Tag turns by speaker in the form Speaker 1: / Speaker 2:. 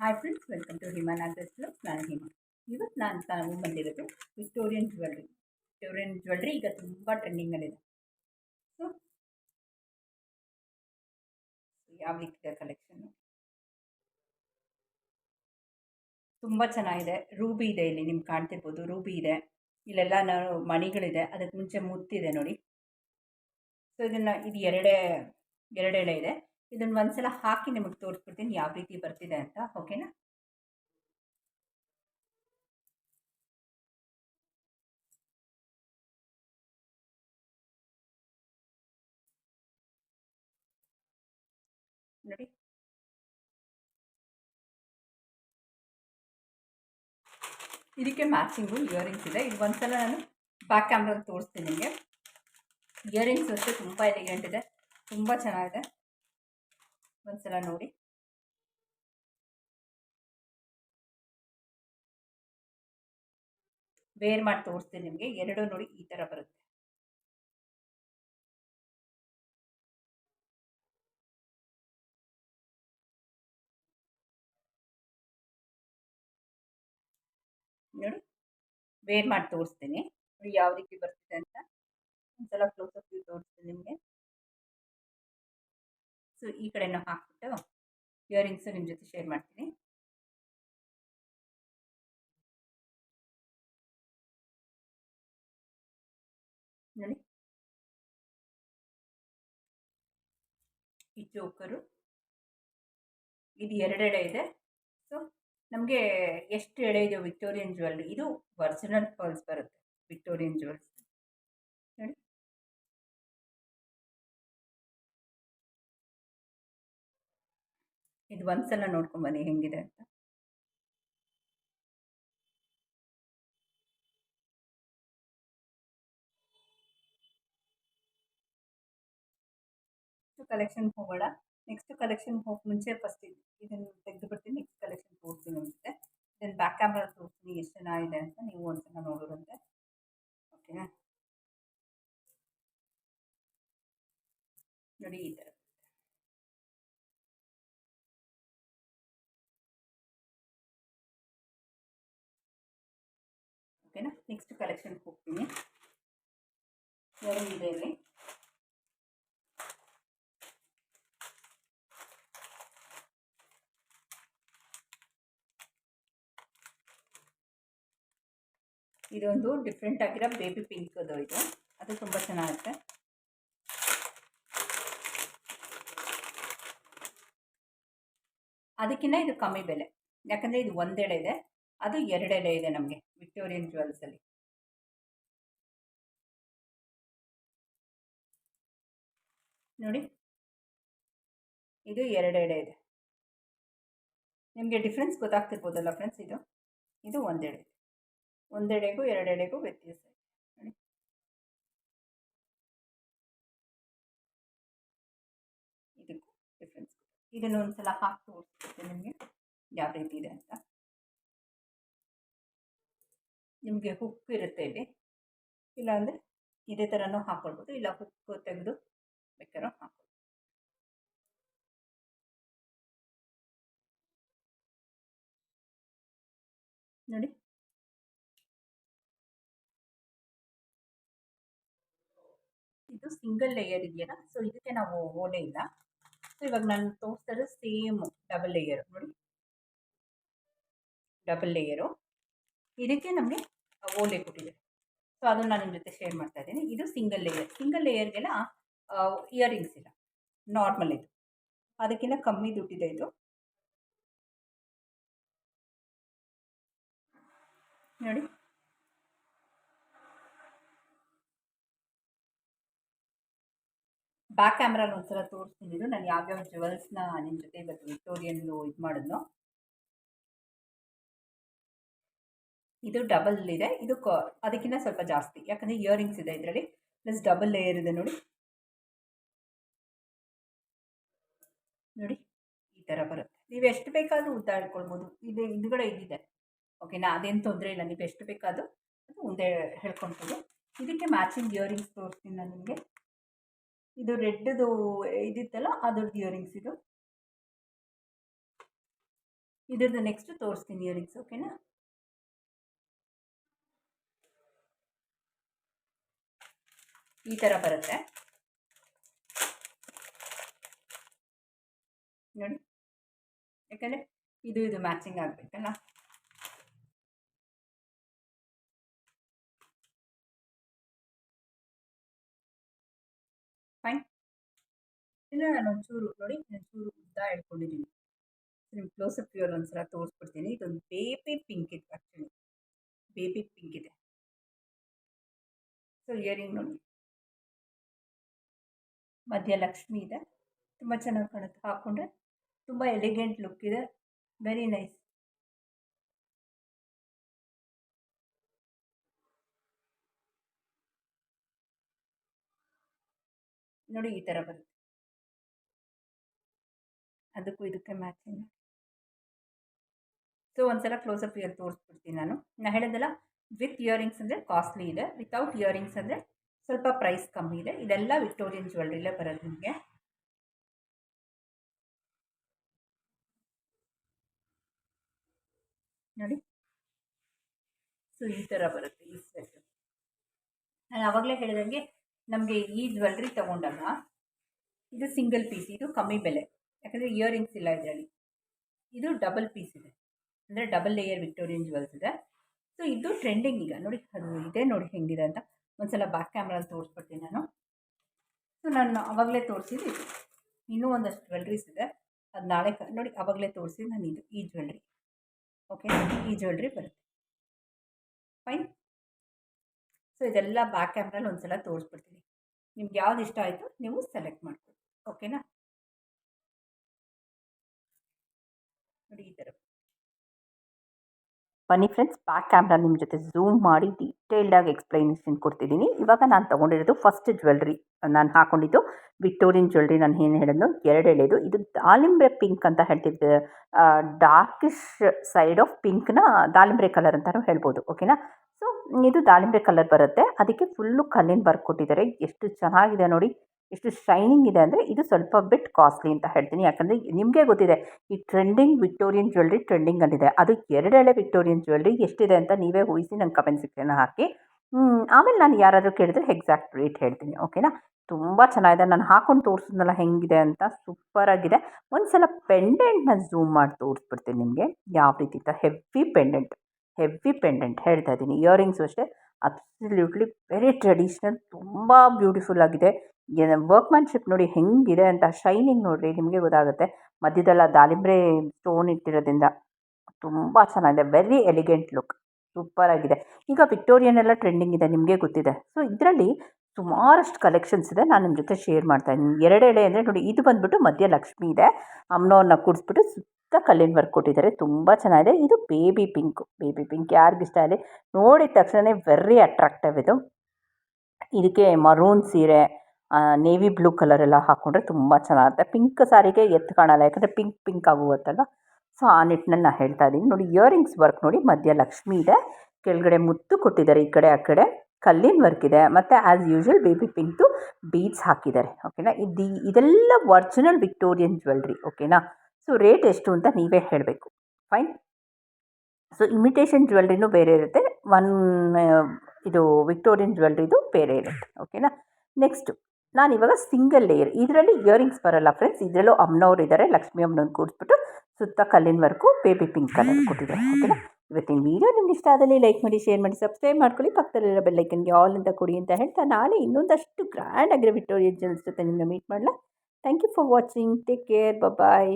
Speaker 1: Hi friends welcome to Hima blog ನಾನು ಹಿಮಾ ಇವತ್ತು ನಾನು ತಾವು ಬಂದಿರೋದು ವಿಕ್ಟೋರಿಯನ್ ಜ್ಯುವೆಲ್ರಿ ವಿಕ್ಟೋರಿಯನ್ ಜ್ಯುವೆಲ್ರಿ ಈಗ ತುಂಬ ಟ್ರೆಂಡಿಂಗಲ್ಲಿದೆ ಸೊ ಯಾವ ರೀತಿಯ ಕಲೆಕ್ಷನ್ನು ತುಂಬ ಚೆನ್ನಾಗಿದೆ. ರೂಬಿ ಇದೆ ಇಲ್ಲಿ, ನಿಮ್ಗೆ ಕಾಣ್ತಿರ್ಬೋದು. ರೂಬಿ ಇದೆ. ಇಲ್ಲೆಲ್ಲ ನಾನು ಮಣಿಗಳಿದೆ. ಅದಕ್ಕೆ ಮುಂಚೆ ಮುತ್ತಿದೆ ನೋಡಿ. ಸೊ ಇದನ್ನು ಇದು ಎರಡೇ ಎರಡೆಳೆ ಇದೆ. ಇದನ್ನು ಒಂದ್ಸಲ ಹಾಕಿ ನಿಮಗೆ ತೋರಿಸ್ಬಿಡ್ತೀನಿ, ಯಾವ ರೀತಿ ಬರ್ತಿದೆ ಅಂತ ಓಕೆನಾ ನೋಡಿ. ಇದಕ್ಕೆ ಮ್ಯಾಚಿಂಗು ಇಯರಿಂಗ್ಸ್ ಇದೆ. ಇದು ಒಂದ್ಸಲ ನಾನು ಬ್ಯಾಕ್ ಕ್ಯಾಮ್ರಲ್ಲಿ ತೋರಿಸ್ತೀನಿ ನಿಮಗೆ. ಇಯರಿಂಗ್ಸ್ ಅಷ್ಟೇ ತುಂಬ ಎಲಿಗೆಂಟ್ ಇದೆ. ತುಂಬ ಚೆನ್ನಾಗಿದೆ. ಒಂದ್ಸಲ ನೋಡಿ. ವೇರ್ ಮಾಡಿ ತೋರಿಸ್ತೀನಿ ನಿಮಗೆ. ಎರಡು ನೋಡಿ ಈ ಥರ ಬರುತ್ತೆ. ನೋಡಿ ವೇರ್ ಮಾಡಿ ತೋರಿಸ್ತೀನಿ. ಯಾವ ರೀತಿ ಬರ್ತಿದೆ ಅಂತ. ಒಂದ್ಸಲ ಕ್ಲೋಸಪ್ ತೋರಿಸ್ತೀನಿ ನಿಮಗೆ. ಸೊ ಈ ಕಡೆನೂ ಹಾಕ್ಬಿಟ್ಟು ಇಯರಿಂಗ್ಸು ನಿಮ್ಮ ಜೊತೆ ಶೇರ್ ಮಾಡ್ತೀನಿ. ನೋಡಿ. ಈ ಚೋಕರು. ಇದು ಎರಡೆಡೆ ಇದೆ. ಸೊ, ನಮಗೆ ಎಷ್ಟು ಎಳೆ ಇದೆ ವಿಕ್ಟೋರಿಯನ್ ಜ್ಯುವೆಲ್ರಿ ಇದು ಒರಿಜಿನಲ್ ಪರ್ಲ್ಸ್ ಬರುತ್ತೆ, ವಿಕ್ಟೋರಿಯನ್ ಜ್ಯುವೆಲ್ಸ್ ಇದು ಒಂದ್ಸಲ ನೋಡ್ಕೊಂಬನ್ನಿ ಹೆಂಗಿದೆ ಅಂತ. ಕಲೆಕ್ಷನ್ ಹೋಗೋಣ. ನೆಕ್ಸ್ಟ್ ಕಲೆಕ್ಷನ್ ಹೋಗಿ ಮುಂಚೆ ಫಸ್ಟ್ ಇದನ್ನು ತೆಗೆದು ಬಿಡ್ತೀನಿ ನೆಕ್ಸ್ಟ್ ಕಲೆಕ್ಷನ್ ಹೋಗ್ತೀನಿ ಅಂತೆ ಇದನ್ನು ಬ್ಯಾಕ್ ಕ್ಯಾಮ್ರಾ ತೋರಿಸ್ತೀನಿ ಎಷ್ಟು ಚೆನ್ನಾಗಿದೆ ಅಂತ ನೀವು ಒಂದ್ಸಲ ನೋಡೋರಂತೆ. ಓಕೆ ನೋಡಿ ಈ ನೆಕ್ಸ್ಟ್ ಕಲೆಕ್ಷನ್ಗೆ ಹೋಗ್ತೀನಿ. ಎರಡು ಇದೆ ಇದೊಂದು ಡಿಫ್ರೆಂಟ್ ಆಗಿರೋ ಬೇಬಿ ಪಿಂಕ್ ಅದು ಇದು. ಅದು ತುಂಬ ಚೆನ್ನಾಗುತ್ತೆ. ಅದಕ್ಕಿಂತ ಇದು ಕಮ್ಮಿ ಬೆಲೆ. ಯಾಕಂದರೆ ಇದು ಒಂದೆಡೆ ಇದೆ. ಅದು ಎರಡೆಡೆ ಇದೆ ನಮಗೆ. ವಿಕ್ಟೋರಿಯನ್ ಜ್ಯುವೆಲ್ಸಲ್ಲಿ ನೋಡಿ. ಇದು ಎರಡೆಡೆ ಇದೆ. ನಿಮಗೆ ಡಿಫ್ರೆನ್ಸ್ ಗೊತ್ತಾಗ್ತಿರ್ಬೋದಲ್ಲ ಫ್ರೆಂಡ್ಸ್ ಇದು? ಇದು ಒಂದೆಡೆ ಒಂದೆಡೆಗೂ ಎರಡೆಡೆಗೂ ವ್ಯತ್ಯಾಸ ಇದೆ. ನೋಡಿ. ಇದಕ್ಕೂ ಡಿಫ್ರೆನ್ಸ್ ಇದನ್ನು ಒಂದ್ಸಲ ಹಾಕಿ ತೋರಿಸ್ತೀನಿ ನಿಮಗೆ ಯಾವ ರೀತಿ ಇದೆ ಅಂತ. ನಿಮಗೆ ಹುಕ್ ಇರುತ್ತೆ ಇಲ್ಲಿ. ಇಲ್ಲಾಂದರೆ ಇದೇ ಥರನೂ ಹಾಕ್ಕೊಳ್ಬೋದು ಇಲ್ಲ ಹುಕ್ ತೆಗೆದು ಬೇಕಾದ್ರೂ ಹಾಕ್ಕೊಳ್ಬೋದು ನೋಡಿ. ಇದು ಸಿಂಗಲ್ ಲೇಯರ್ ಇದೆಯಲ್ಲ ಸೊ ಇದಕ್ಕೆ ನಾವು ಓಲೆ ಇಲ್ಲ. ಸೊ ಇವಾಗ ನಾನು ತೋರಿಸ್ತಾ ಸೇಮ್ ಡಬಲ್ ಲೇಯರ್ ನೋಡಿ. ಡಬಲ್ ಲೇಯರು ಇದಕ್ಕೆ ನಮಗೆ ಓಲೆ ಕೊಟ್ಟಿದೆ. ಸೊ ಅದನ್ನು ನಾನು ನಿಮ್ಮ ಜೊತೆ ಶೇರ್ ಮಾಡ್ತಾ ಇದ್ದೀನಿ. ಇದು ಸಿಂಗಲ್ ಲೇಯರ್ ಸಿಂಗಲ್ ಲೇಯರ್ಗೆಲ್ಲ ಇಯರಿಂಗ್ಸ್ ಇಲ್ಲ. ನಾರ್ಮಲ್ ಇದು. ಅದಕ್ಕಿಂತ ಕಮ್ಮಿ ದುಡ್ಡಿದೆ ಇದು. ನೋಡಿ. ಬ್ಯಾಕ್ ಕ್ಯಾಮ್ರಲ್ಲಿ ಒಂದ್ಸಲ ತೋರಿಸ್ತೀನಿ ನಾನು ಯಾವ್ಯಾವ ಜ್ಯುವೆಲ್ಸ್ನ ನಿಮ್ಮ ಜೊತೆ ಇವತ್ತು ವಿಕ್ಟೋರಿಯನ್ನು ಇದು ಮಾಡಿದ್ನೋ. ಇದು ಡಬಲ್ ಇದೆ. ಇದು ಅದಕ್ಕಿಂತ ಸ್ವಲ್ಪ ಜಾಸ್ತಿ. ಯಾಕಂದರೆ ಇಯರಿಂಗ್ಸ್ ಇದೆ ಇದರಲ್ಲಿ. ಪ್ಲಸ್ ಡಬಲ್ ಲೇಯರ್ ಇದೆ ನೋಡಿ. ನೋಡಿ, ಈ ಥರ ಬರುತ್ತೆ. ನೀವು ಎಷ್ಟು ಬೇಕಾದರೂ ಉದ್ದ ಹೇಳ್ಕೊಳ್ಬೋದು. ಇದು ಹಿಂದ್ಗಡೆ ಇದಿದೆ. ಓಕೆನಾ ಅದೇನು ತೊಂದರೆ ಇಲ್ಲ. ನೀವು ಎಷ್ಟು ಬೇಕಾದರೂ ಅದು ಮುಂದೆ ಹೇಳ್ಕೊಳ್ಬೋದು. ಇದಕ್ಕೆ ಮ್ಯಾಚಿಂಗ್ ಇಯರಿಂಗ್ಸ್ ತೋರಿಸ್ತೀನಿ ನಾನು ನಿಮಗೆ. ಇದು ರೆಡ್ದು ಇದಿತ್ತಲ್ಲ, ಅದ್ರದ್ದು ಇಯರಿಂಗ್ಸ್ ಇದು. ಇದ್ರದ್ದು ನೆಕ್ಸ್ಟ್ ತೋರಿಸ್ತೀನಿ ಇಯರಿಂಗ್ಸ್ ಓಕೆನಾ ಈ ಥರ ಬರುತ್ತೆ. ನೋಡಿ. ಯಾಕಂದರೆ ಇದು ಇದು ಮ್ಯಾಚಿಂಗ್ ಆಗಬೇಕಲ್ಲ. ಫೈನ್ ಇಲ್ಲ, ನಾನು ಒಂಚೂರು ನೋಡಿ, ಒಂಚೂರು ಉದ್ದ ಹೇಳ್ಕೊಂಡಿದ್ದೀನಿ ನಿಮ್ಗೆ ಕ್ಲೋಸಪ್ ವ್ಯೂಲ್ ಒಂದ್ಸಲ ತೋರಿಸ್ಬಿಡ್ತೀನಿ. ಇದೊಂದು ಬೇಬಿ ಪಿಂಕ್ ಇದೆ ಆ್ಯಕ್ಚುಲಿ ಬೇಬಿ ಪಿಂಕ್ ಇದೆ. ಸೊ ಇಯರಿಂಗ್ ನೋಡಿ. ಮಧ್ಯ ಲಕ್ಷ್ಮಿ ಇದೆ. ತುಂಬ ಚೆನ್ನಾಗಿ ಕಾಣುತ್ತೆ. ಹಾಕ್ಕೊಂಡ್ರೆ ತುಂಬ ಎಲಿಗೆಂಟ್ ಲುಕ್ ಇದೆ. ವೆರಿ ನೈಸ್ ನೋಡಿ ಈ ಥರ ಬರುತ್ತೆ. ಅದಕ್ಕೂ ಇದಕ್ಕೆ ಮ್ಯಾಚಿಂಗ್ ಸೊ ಒಂದ್ಸಲ ಕ್ಲೋಸಪ್ ಇಯರ್ ತೋರಿಸ್ಬಿಡ್ತೀನಿ ನಾನು. ನಾನು ಹೇಳಿದೆಲ್ಲ ವಿತ್ ಇಯರಿಂಗ್ಸ್ ಅಂದರೆ ಕಾಸ್ಟ್ಲಿ ಇದೆ. ವಿತೌಟ್ ಇಯರಿಂಗ್ಸ್ ಅಂದರೆ ಸ್ವಲ್ಪ ಪ್ರೈಸ್ ಕಮ್ಮಿ ಇದೆ. ಇದೆಲ್ಲ ವಿಕ್ಟೋರಿಯನ್ ಜ್ಯುವೆಲ್ರಿಲೇ ಬರೋದು ನಿಮಗೆ. ನೋಡಿ. ಸೊ ಈ ಥರ ಬರುತ್ತೆ ಈ ಸೆಟ್ ನಾನು ಆವಾಗಲೇ ಹೇಳಿದಂಗೆ ನಮಗೆ ಈ ಜ್ಯುವೆಲ್ರಿ ತೊಗೊಂಡಾಗ ಇದು ಸಿಂಗಲ್ ಪೀಸ್ ಇದು ಕಮ್ಮಿ ಬೆಲೆ. ಯಾಕಂದರೆ ಇಯರಿಂಗ್ಸ್ ಇಲ್ಲ ಇದರಲ್ಲಿ. ಇದು ಡಬಲ್ ಪೀಸ್ ಇದೆ. ಅಂದರೆ ಡಬಲ್ ಲೇಯರ್ ವಿಕ್ಟೋರಿಯನ್ ಜ್ಯುವೆಲ್ಸ್ ಇದೆ. ಸೊ ಇದು ಟ್ರೆಂಡಿಂಗ್ ಈಗ. ನೋಡಿ, ಅದು ಇದೆ ನೋಡಿ ಹೆಂಗಿದೆ ಅಂತ. ಒಂದ್ಸಲ ಬ್ಯಾಕ್ ಕ್ಯಾಮ್ರಲ್ಲಿ ತೋರಿಸ್ಬಿಡ್ತೀನಿ ನಾನು. ಸೊ ನಾನು ಅವಾಗಲೇ ತೋರಿಸಿದ್ದು ಇದು. ಇನ್ನೂ ಒಂದಷ್ಟು ಜ್ಯುವೆಲ್ರೀಸ್ ಇದೆ. ಅದು ನಾಳೆ ನೋಡಿ, ಅವಾಗಲೇ ತೋರಿಸಿದ್ದು ನಾನು ಇದು, ಈ ಜ್ಯುವೆಲ್ರಿ ಓಕೆ ಈ ಜ್ಯುವೆಲ್ರಿ ಬರುತ್ತೆ. ಫೈನ್ ಸೊ ಇದೆಲ್ಲ ಬ್ಯಾಕ್ ಕ್ಯಾಮ್ರಲ್ಲಿ ಒಂದ್ಸಲ ತೋರಿಸ್ಬಿಡ್ತೀನಿ. ನಿಮ್ಗೆ ಯಾವ್ದು ಇಷ್ಟ ಆಯಿತು, ನೀವು ಸೆಲೆಕ್ಟ್ ಮಾಡ್ಕೊಳ್ಳಿ. ಬನ್ನಿ ಫ್ರೆಂಡ್ಸ್ ಬ್ಯಾಕ್ ಕ್ಯಾಮ್ರಾ ನಿಮ್ಮ ಜೊತೆ ಝೂಮ್ ಮಾಡಿ ಡೀಟೇಲ್ಡಾಗಿ ಎಕ್ಸ್ಪ್ಲೈನೇಷನ್ ಕೊಡ್ತಿದ್ದೀನಿ. ಇವಾಗ ನಾನು ತೊಗೊಂಡಿರೋದು ಫಸ್ಟ್ ಜ್ಯುವೆಲ್ರಿ ನಾನು ಹಾಕೊಂಡಿದ್ದು ವಿಕ್ಟೋರಿಯನ್ ಜ್ಯುವೆಲ್ರಿ ನಾನು ಏನು ಹೇಳಿದ್ನು ಎರಡು ಇದು ದಾಳಿಂಬೆ ಪಿಂಕ್ ಅಂತ ಹೇಳ್ತಿದ್ದೆ. ಡಾರ್ಕಿಶ್ ಸೈಡ್ ಆಫ್ ಪಿಂಕ್ನ ದಾಳಿಂಬೆ ಕಲರ್ ಅಂತಲೂ ಹೇಳ್ಬೋದು ಓಕೆನಾ ಸೊ ಇದು ದಾಳಿಂಬೆ ಕಲರ್ ಬರುತ್ತೆ. ಅದಕ್ಕೆ ಫುಲ್ಲು ಕಲ್ಲಿನ ಬರ್ಕೊಟ್ಟಿದ್ದಾರೆ. ಕೊಟ್ಟಿದ್ದಾರೆ ಎಷ್ಟು ಚೆನ್ನಾಗಿದೆ ನೋಡಿ. ಎಷ್ಟು ಶೈನಿಂಗ್ ಇದೆ ಅಂದರೆ ಇದು ಸ್ವಲ್ಪ ಬಿಟ್ ಕಾಸ್ಟ್ಲಿ ಅಂತ ಹೇಳ್ತೀನಿ. ಯಾಕಂದರೆ ನಿಮಗೆ ಗೊತ್ತಿದೆ, ಈ ಟ್ರೆಂಡಿಂಗ್ ವಿಕ್ಟೋರಿಯನ್ ಜ್ಯುವೆಲ್ರಿ ಟ್ರೆಂಡಿಂಗಲ್ಲಿದೆ ಅದು ಎರಡೆಳೆ ವಿಕ್ಟೋರಿಯನ್ ಜ್ಯುವೆಲ್ರಿ ಎಷ್ಟಿದೆ ಅಂತ ನೀವೇ ಊಹಿಸಿ ನಂಗೆ ಕಮೆಂಟ್ ಸೆಕ್ಷನ್ ಹಾಕಿ. ಆಮೇಲೆ ನಾನು ಯಾರಾದರೂ ಕೇಳಿದ್ರೆ ಎಕ್ಸಾಕ್ಟ್ ರೇಟ್ ಹೇಳ್ತೀನಿ ಓಕೆನಾ ತುಂಬ ಚೆನ್ನಾಗಿದೆ. ನಾನು ಹಾಕೊಂಡು ತೋರಿಸಿದ್ನಲ್ಲ ಹೆಂಗಿದೆ ಅಂತ ಸೂಪರಾಗಿದೆ ಒಂದು ಸಲ ಪೆಂಡೆಂಟ್ನ ಝೂಮ್ ಮಾಡಿ ತೋರಿಸ್ಬಿಡ್ತೀನಿ ನಿಮಗೆ. ಯಾವ ರೀತಿ ಅಂತ? ಹೆವಿ ಪೆಂಡೆಂಟ್ ಹೆವಿ ಪೆಂಡೆಂಟ್ ಹೇಳ್ತಾ ಇದ್ದೀನಿ. ಇಯರಿಂಗ್ಸು ಅಷ್ಟೇ ಅಬ್ಸಲ್ಯೂಟ್ಲಿ ವೆರಿ ಟ್ರೆಡಿಷ್ನಲ್ ತುಂಬ ಬ್ಯೂಟಿಫುಲ್ ಆಗಿದೆ. ವರ್ಕ್ಮ್ಯಾನ್ಶಿಪ್ ನೋಡಿ ಹೆಂಗಿದೆ ಅಂತ ಶೈನಿಂಗ್ ನೋಡಿರಿ ನಿಮಗೆ ಗೊತ್ತಾಗುತ್ತೆ. ಮಧ್ಯದಲ್ಲ ದಾಳಿಂಬ್ರೆ ಸ್ಟೋನ್ ಇಟ್ಟಿರೋದ್ರಿಂದ ತುಂಬ ಚೆನ್ನಾಗಿದೆ. ವೆರಿ ಎಲಿಗೆಂಟ್ ಲುಕ್ ಸೂಪರ್ ಆಗಿದೆ. ಈಗ ವಿಕ್ಟೋರಿಯನ್ ಎಲ್ಲ ಟ್ರೆಂಡಿಂಗ್ ಇದೆ ನಿಮಗೆ ಗೊತ್ತಿದೆ. ಸೊ ಇದರಲ್ಲಿ ಸುಮಾರಷ್ಟು ಕಲೆಕ್ಷನ್ಸ್ ಇದೆ ನಾನು ನಿಮ್ಮ ಜೊತೆ ಶೇರ್ ಮಾಡ್ತಾ ಇದ್ದೀನಿ. ಎರಡು ಎಳೆ ಅಂದರೆ ನೋಡಿ ಇದು ಬಂದುಬಿಟ್ಟು ಮಧ್ಯ ಲಕ್ಷ್ಮಿ ಇದೆ. ಅಮ್ಮನವ್ರನ್ನ ಕೂಡಿಸ್ಬಿಟ್ಟು ಸುತ್ತ ಕಲ್ಲಿನ ವರ್ಕ್ ಕೊಟ್ಟಿದ್ದಾರೆ. ತುಂಬ ಚೆನ್ನಾಗಿದೆ. ಇದು ಬೇಬಿ ಪಿಂಕು ಬೇಬಿ ಪಿಂಕ್ ಯಾರಿಗಿಷ್ಟ ಇದೆ ನೋಡಿದ ತಕ್ಷಣ ವೆರಿ ಅಟ್ರಾಕ್ಟಿವ್ ಇದು. ಇದಕ್ಕೆ ಮರೂನ್ ಸೀರೆ ನೇವಿ ಬ್ಲೂ ಕಲರ್ ಎಲ್ಲ ಹಾಕ್ಕೊಂಡ್ರೆ ತುಂಬ ಚೆನ್ನಾಗುತ್ತೆ. ಪಿಂಕ್ ಸಾರಿಗೆ ಎತ್ತು ಕಾಣಲ್ಲ, ಯಾಕಂದರೆ ಪಿಂಕ್ ಪಿಂಕ್ ಆಗುತ್ತಲ್ಲ ಸೊ ಆ ನಿಟ್ಟಿನಲ್ಲಿ ನಾನು ಹೇಳ್ತಾ ಇದ್ದೀನಿ. ನೋಡಿ ಇಯರಿಂಗ್ಸ್ ವರ್ಕ್ ನೋಡಿ, ಮಧ್ಯ ಲಕ್ಷ್ಮಿ ಇದೆ. ಕೆಳಗಡೆ ಮುತ್ತು ಕೊಟ್ಟಿದ್ದಾರೆ, ಈ ಕಡೆ, ಆ ಕಡೆ. ಕಲ್ಲಿನ ವರ್ಕ್ ಇದೆ. ಮತ್ತು ಆ್ಯಸ್ ಯೂಶ್ವಲ್ ಬೇಬಿ ಪಿಂಕ್ದು ಬೀಡ್ಸ್ ಹಾಕಿದ್ದಾರೆ. ಓಕೆನಾ ಇದು, ಇದೆಲ್ಲ ಒರ್ಜಿನಲ್ ವಿಕ್ಟೋರಿಯನ್ ಜ್ಯುವೆಲ್ರಿ ಓಕೆನಾ ಸೊ ರೇಟ್ ಎಷ್ಟು ಅಂತ ನೀವೇ ಹೇಳಬೇಕು. ಫೈನ್ ಸೊ ಇಮಿಟೇಷನ್ ಜ್ಯುವೆಲ್ರಿನೂ ಬೇರೆ ಇರುತ್ತೆ. ಒನ್ ಇದು ವಿಕ್ಟೋರಿಯನ್ ಜ್ಯುವೆಲ್ರಿದು ಬೇರೆ ಇರುತ್ತೆ. ಓಕೆನಾ ನೆಕ್ಸ್ಟು ನಾನಿವಾಗ ಸಿಂಗಲ್ ಲೇಯರ್ ಇದರಲ್ಲಿ ಇಯರಿಂಗ್ಸ್ ಬರೋಲ್ಲ ಫ್ರೆಂಡ್ಸ್ ಇದರಲ್ಲೂ ಅಮ್ಮನವ್ರು ಇದ್ದಾರೆ ಲಕ್ಷ್ಮಿ ಅಮ್ಮನವ್ರು ಕೂಡಿಸ್ಬಿಟ್ಟು ಸುತ್ತ ಕಲ್ಲಿನ ವರ್ಕು ಬೇಬಿ ಪಿಂಕ್ ಕಲರ್ ಕೊಟ್ಟಿದ್ದಾರೆ ಓಕೆನಾ ಇವತ್ತಿನ ವೀಡಿಯೋ ನಿಮ್ಗೆ ಇಷ್ಟ ಆದಲ್ಲಿ ಲೈಕ್ ಮಾಡಿ ಶೇರ್ ಮಾಡಿ ಸಬ್ಸ್ಕ್ರೈಬ್ ಮಾಡ್ಕೊಳ್ಳಿ. ಪಕ್ಕದಲ್ಲಿರೋ ಬೆಲ್ಲೈಕನ್ಗೆ ಆಲ್ ಅಂತ ಕೊಡಿ ಅಂತ ಹೇಳ್ತಾ ನಾಳೆ ಇನ್ನೊಂದಷ್ಟು ಗ್ರ್ಯಾಂಡ್ ಆಗಿರೋ ವಿಕ್ಟೋರಿಯನ್ ಜನ್ಸ್ ಜೊತೆ ನಿಮ್ಮನ್ನ ಮೀಟ್ ಮಾಡಲ. Thank you for watching take care bye